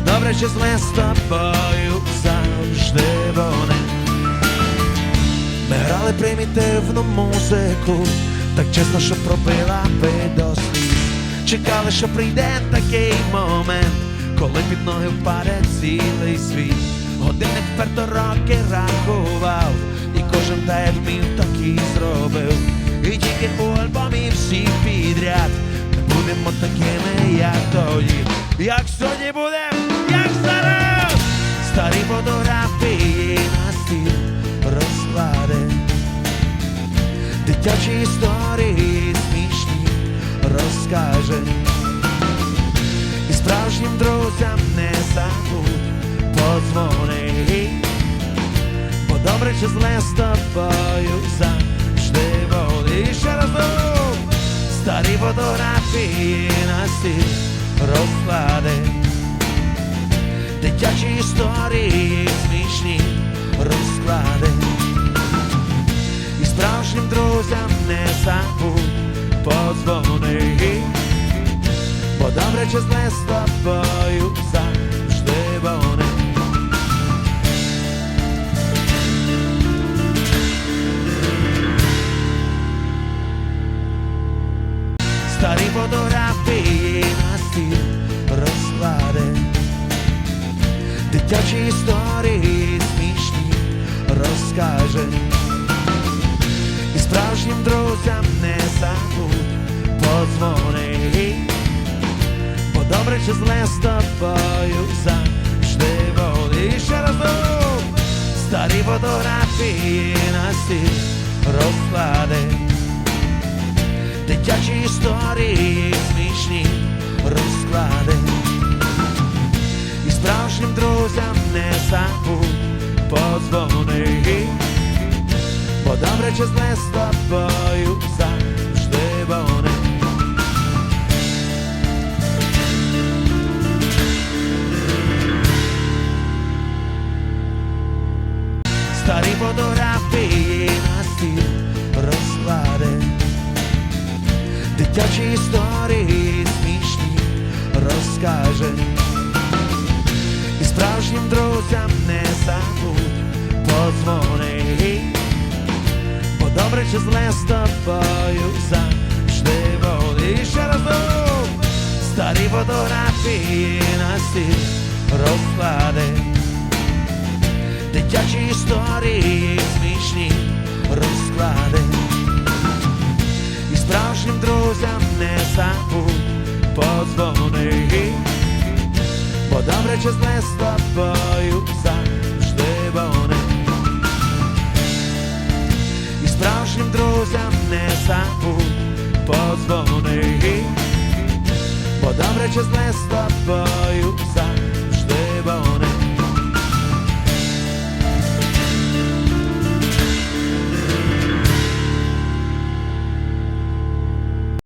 Бо добре чи зле з тобою завжди вони. Ми грали примітивну музику, так чесно, що пробила би до сліз. Чекали, що прийде такий момент, коли під ноги впаде цілий світ. Годинник вперто роки рахував, і кожен як вмів, і зробив. І тільки у альбомі всі підряд будемо такими, як тоді. Як сьогодні старі фотографії на стіл розклади. Дитячі історії смішні розкаже. І справжнім друзям не забудь подзвони. Бо добре чи зле з тобою завжди вони. І ще разом старі фотографії на стіл розклади. Дитячі історії смішні розклади. І справжнім друзям не забудь подзвони. Бо добре чи зле з тобою завжди вони. Старі фотографії Дитячі історії смішні розкаже. І справжнім друзям не забудь подзвони. Бо добре чи зле з тобою завжди вони. Ще разом старі фотографії на стіл розклади. Дитячі історії смішні розклади. Чи з тобою завжди вони. Старі фотографії на стіл розклади. Дитячі історії смішні розкаже. І справжнім друзям не забудь подзвони. Добре чи зле з тобою завжди вони. І ще разом старі фотографії на стіл розклади. Дитячі історії смішні розклади. І справжнім друзям не забудь подзвони. Бо добре чи зле з тобою завжди Справжнім друзям не забудь Позвони, Бо добре зле з тобою завжди